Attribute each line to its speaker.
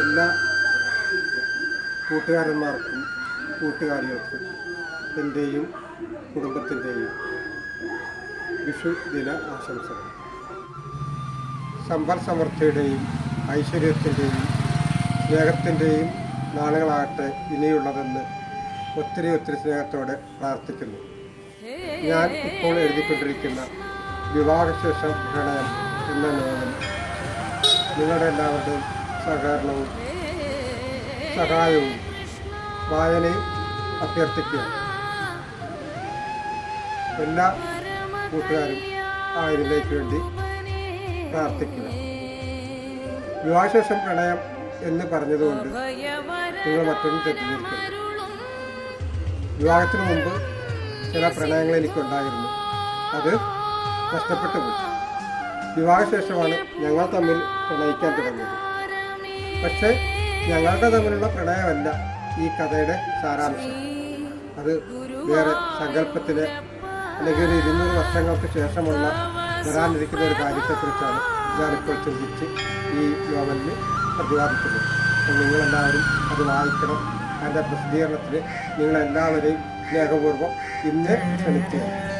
Speaker 1: എല്ലാ കൂട്ടുകാരന്മാർക്കും കൂട്ടുകാരികൾക്കും എന്റെയും കുടുംബത്തിന്റെയും വിഷു ദിന ആശംസകൾ. സമ്പൽ സമൃദ്ധിയുടെയും ഐശ്വര്യത്തിന്റെയും സ്നേഹത്തിന്റെയും നാളുകളാകട്ടെ ഇനിയുള്ളതെന്ന് ഒത്തിരി ഒത്തിരി സ്നേഹത്തോടെ പ്രാർത്ഥിക്കുന്നു. ഞാൻ ഇപ്പോൾ എഴുതിക്കൊണ്ടിരിക്കുന്ന വിവാഹശേഷം പ്രണയം എന്ന നോവൽ നിങ്ങളുടെ എല്ലാവരുടെയും സഹകരണവും സഹായവും വായനയും അഭ്യർത്ഥിക്കുക. എല്ലാ കൂട്ടുകാരും ആ ഇതിലേക്ക് വേണ്ടി പ്രാർത്ഥിക്കുക. വിവാഹശേഷം പ്രണയം എന്ന് പറഞ്ഞതുകൊണ്ട് നിങ്ങൾ മറ്റൊന്നും തെറ്റിദ്ധരിക്കരുത്. വിവാഹത്തിന് മുമ്പ് ചില പ്രണയങ്ങൾ എനിക്കുണ്ടായിരുന്നു. അത് നഷ്ടപ്പെട്ടു പോയി. വിവാഹശേഷമാണ് ഞങ്ങൾ തമ്മിൽ പ്രണയിക്കാൻ തുടങ്ങിയത്. പക്ഷേ ഞങ്ങളുടെ തമ്മിലുള്ള പ്രണയമല്ല ഈ കഥയുടെ സാരാംശം. അത് വേറെ സങ്കല്പത്തിലെ അല്ലെങ്കിൽ ഒരു ഇരുന്നൂറ് വർഷങ്ങൾക്ക് ശേഷമുള്ള വരാനിരിക്കുന്ന ഒരു കാര്യത്തെക്കുറിച്ചാണ് ഞാനിപ്പോൾ ചിന്തിച്ച് ഈ നോവലിന് പ്രതിപാദിക്കുന്നത്. അപ്പോൾ നിങ്ങളെല്ലാവരും അത് വായിക്കണം. അതിന്റെ പ്രസിദ്ധീകരണത്തിന് നിങ്ങളെല്ലാവരെയും സ്നേഹപൂർവം ഇന്ന് ക്ഷണിക്കുകയാണ്.